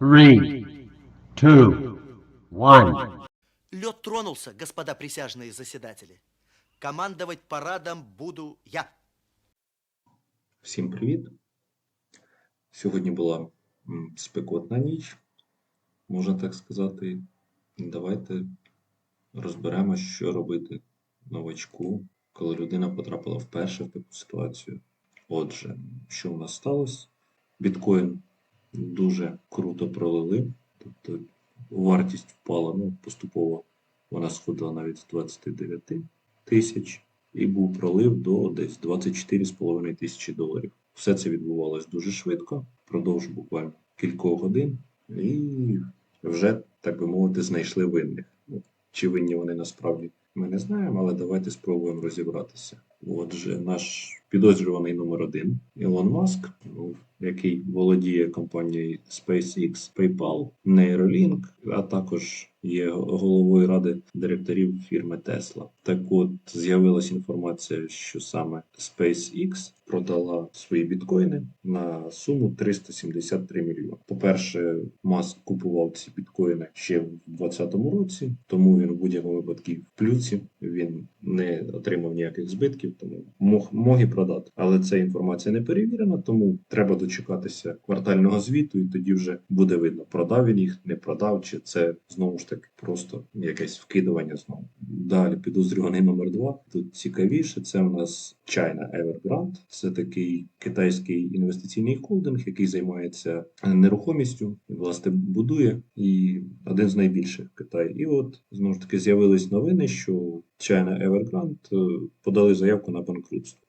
Three, two, one. Лед тронулся, господа присяжные заседатели. Командовать парадом буду я. Всім привіт! Сьогодні була спекотна ніч, можна так сказати. Давайте розберемо, що робити новачку, коли людина потрапила вперше в таку ситуацію. Отже, що в нас сталося? Біткоін дуже круто пролили, тобто вартість впала, ну, поступово вона сходила навіть з 29 тисяч і був пролив до десь 24,5 тисячі доларів. Все це відбувалось дуже швидко, впродовж буквально кількох годин, і вже, так би мовити, знайшли винних. Ну, Чи винні вони насправді ми не знаємо, але давайте спробуємо розібратися. Отже, наш підозрюваний номер один Ілон Маск, який володіє компанією SpaceX, PayPal, Neuralink, а також є головою ради директорів фірми Tesla. Так от з'явилася інформація, що саме SpaceX продала свої біткоїни на суму 373 мільйони. По-перше, Маск купував ці біткоїни ще в 2020 році, тому він в будь-якому випадку в плюсі. Він не отримав ніяких збитків, тому мог, мог і продати. Але ця інформація не перевірена, тому треба дочекатися квартального звіту, і тоді вже буде видно, продав він їх, не продав, чи це знову ж таки просто якесь вкидування знову. Далі підозрюваний номер два. Тут цікавіше. Це у нас China Evergrande. Це такий китайський інвестиційний холдинг, який займається нерухомістю, і, власне будує і один з найбільших в Китаї. І от знову ж таки з'явились новини, що China Evergrande е, подали заявку на банкрутство.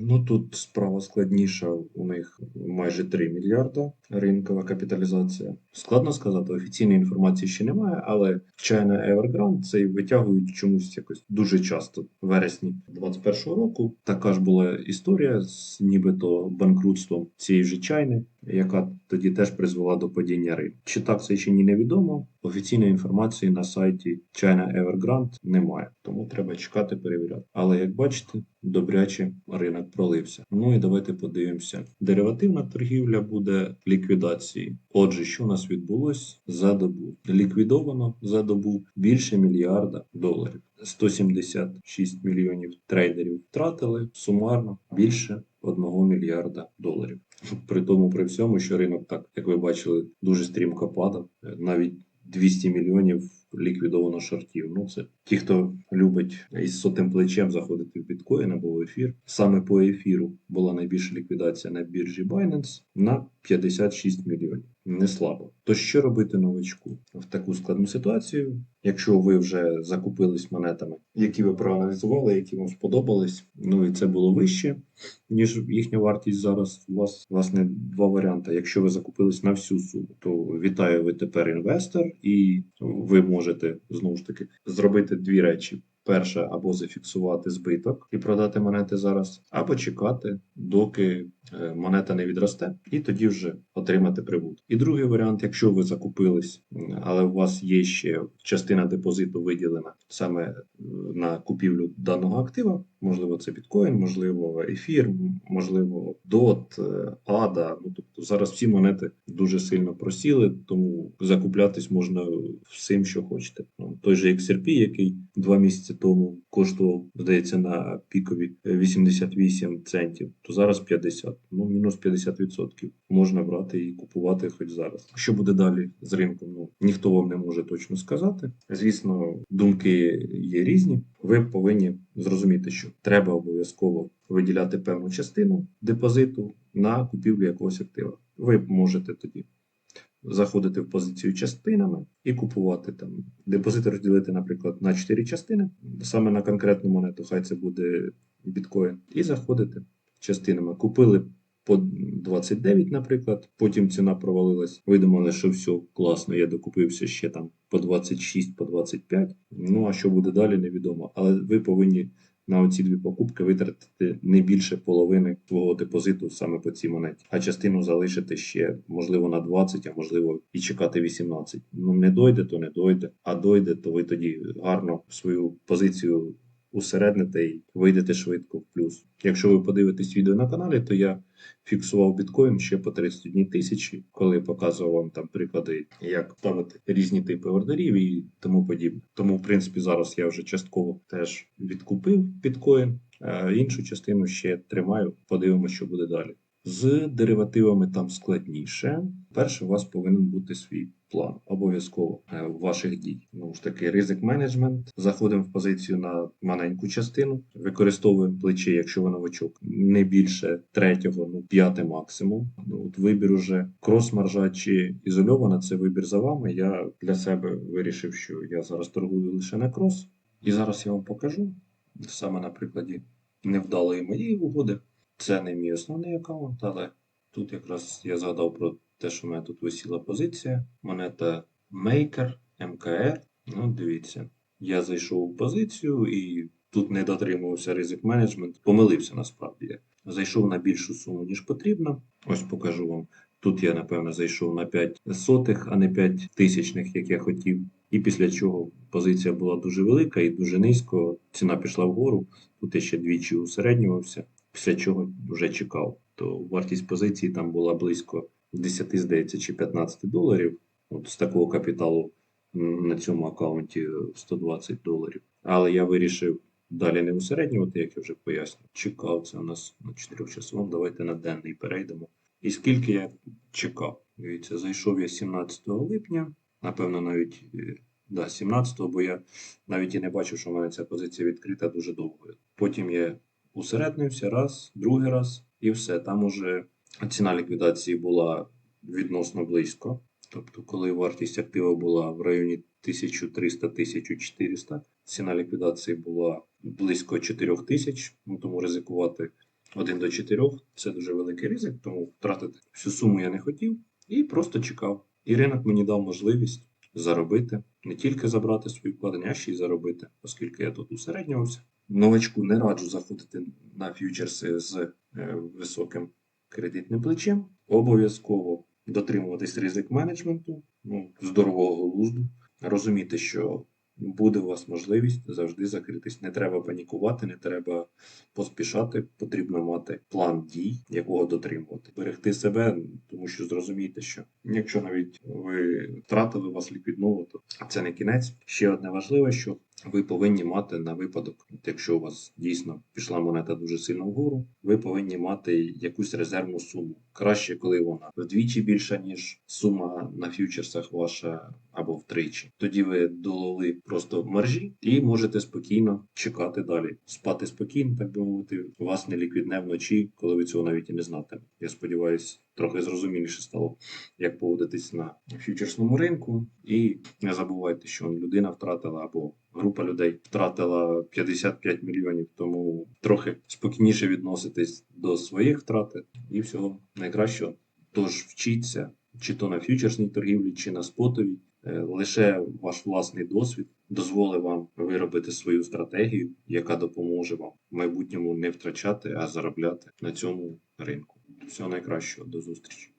Ну тут справа складніша. У них майже 3 мільярда ринкова капіталізація. Складно сказати, офіційної інформації ще немає, але China Evergrande цей витягують чомусь якось дуже часто. В вересні 21-го року така ж була історія з нібито банкрутством цієї ж Чайни, яка тоді теж призвела до падіння ринку. Чи так це чи ні, невідомо. Офіційної інформації на сайті China Evergrande немає, тому треба чекати, перевіряти. Але як бачите, добряче ринок пролився. Ну і давайте подивимося. Деривативна торгівля буде ліквідації. Отже, що у нас відбулось за добу? Ліквідовано за добу більше мільярда доларів. 176 мільйонів трейдерів втратили сумарно більше 1 мільярда доларів. При тому, при всьому, що ринок так, як ви бачили, дуже стрімко падав. Навіть 200 мільйонів ліквідовано шортів. Ну це ті, хто любить із сотим плечем заходити в біткоін або в ефір. Саме по ефіру була найбільша ліквідація на біржі Binance на 56 мільйонів. Не слабо. То що робити новичку в таку складну ситуацію? Якщо ви вже закупились монетами, які ви проаналізували, які вам сподобались, ну і це було вище, ніж їхня вартість зараз. У вас власне два варіанти. Якщо ви закупились на всю суму, то вітаю, ви тепер інвестор, і ви можете знову ж таки зробити дві речі. Перше, або зафіксувати збиток і продати монети зараз, або чекати, доки е, монета не відросте, і тоді вже отримати прибуток. І другий варіант, якщо ви закупились, але у вас є ще частина депозиту виділена саме е, на купівлю даного актива, можливо, це біткоін, можливо, ефір, можливо, DOT, е, ADA. Ну тобто зараз всі монети дуже сильно просіли, тому закуплятись можна всім, що хочете. Ну, той же XRP, який два місяці тому коштував, здається, на пікові 88 центів, то зараз 50, ну мінус 50%. Можна брати і купувати хоч зараз. Що буде далі з ринком? Ну ніхто вам не може точно сказати. Звісно, думки є різні. Ви повинні зрозуміти, що треба обов'язково виділяти певну частину депозиту на купівлю якогось актива. Ви можете тоді заходити в позицію частинами і купувати там депозит розділити, наприклад, на 4 частини, саме на конкретну монету, хай це буде біткоін, і заходити частинами. Купили по 29, наприклад, потім ціна провалилась. Ви думали, що все класно, я докупився ще там по 26, по 25. Ну а що буде далі, невідомо. Але ви повинні на оці дві покупки витратити не більше половини свого депозиту саме по цій монеті, а частину залишити ще, можливо, на 20, а можливо, і чекати 18. Ну не дойде, то не дойде. А дойде, то ви тоді гарно свою позицію усередните і вийдете швидко в плюс. Якщо ви подивитесь відео на каналі, то я фіксував біткоін ще по 31 тисячі, коли показував вам там приклади, як ставити різні типи ордерів і тому подібне. Тому, в принципі, зараз я вже частково теж відкупив біткоін, а іншу частину ще тримаю. Подивимося, що буде далі. З деривативами там складніше. Перше, у вас повинен бути свій план обов'язково е, ваших дій. Ну ж таки, ризик менеджмент. Заходимо в позицію на маленьку частину, використовуємо плече, якщо ви новачок, не більше третього, ну п'яте максимум. Ну от вибір уже крос-маржа чи ізольована, це вибір за вами. Я для себе вирішив, що я зараз торгую лише на крос, і зараз я вам покажу саме на прикладі невдалої моєї угоди. Це не мій основний аккаунт, але тут якраз я згадав про те, що в мене тут висіла позиція. Монета Maker, МКР. Ну, дивіться, я зайшов у позицію і тут не дотримувався ризик менеджмент. Помилився насправді. Зайшов на більшу суму, ніж потрібно. Ось покажу вам. Тут я, напевно, зайшов на 5 сотих, а не 5 тисячних, як я хотів. І після чого позиція була дуже велика і дуже низько. Ціна пішла вгору. Тут я ще двічі усереднювався після чого вже чекав. То вартість позиції там була близько 10, здається, чи 15 доларів. От з такого капіталу на цьому аккаунті е, 120 доларів. Але я вирішив далі не усереднювати, як я вже пояснив. Чекав це у нас на 4 часовому. Давайте на денний перейдемо. І скільки я чекав? Дивіться, зайшов я 17 липня, напевно, навіть е, да, 17-го, бо я навіть і не бачив, що в мене ця позиція відкрита дуже довго. Потім я усереднився раз, другий раз, і все. Там уже ціна ліквідації була відносно близько. Тобто, коли вартість актива була в районі 1300-1400, ціна ліквідації була близько 4000, ну тому ризикувати 1 до 4 це дуже великий ризик, тому втратити всю суму я не хотів і просто чекав. І ринок мені дав можливість заробити, не тільки забрати свої вкладення, а ще й заробити, оскільки я тут усереднювався. Новачку не раджу заходити на ф'ючерси з е, високим кредитним плечем. Обов'язково дотримуватись ризик менеджменту, ну, здорового глузду, розуміти, що буде у вас можливість завжди закритись. Не треба панікувати, не треба поспішати. Потрібно мати план дій, якого дотримувати. Берегти себе, тому що зрозумійте, що якщо навіть ви втратили вас ліквіднуло, то це не кінець. Ще одне важливе, що ви повинні мати на випадок, якщо у вас дійсно пішла монета дуже сильно вгору, ви повинні мати якусь резервну суму. Краще, коли вона вдвічі більша, ніж сума на ф'ючерсах ваша або втричі. Тоді ви долили просто маржі і можете спокійно чекати далі. Спати спокійно, так би мовити, вас не ліквідне вночі, коли ви цього навіть і не знатимете. Я сподіваюся, трохи зрозуміліше стало, як поводитись на ф'ючерсному ринку. І не забувайте, що людина втратила або група людей втратила 55 мільйонів, тому трохи спокійніше відноситись до своїх втрат і всього найкращого. Тож вчіться, чи то на ф'ючерсній торгівлі, чи на спотовій. Е, Лише ваш власний досвід дозволить вам виробити свою стратегію, яка допоможе вам в майбутньому не втрачати, а заробляти на цьому ринку. Всього найкращого, до зустрічі!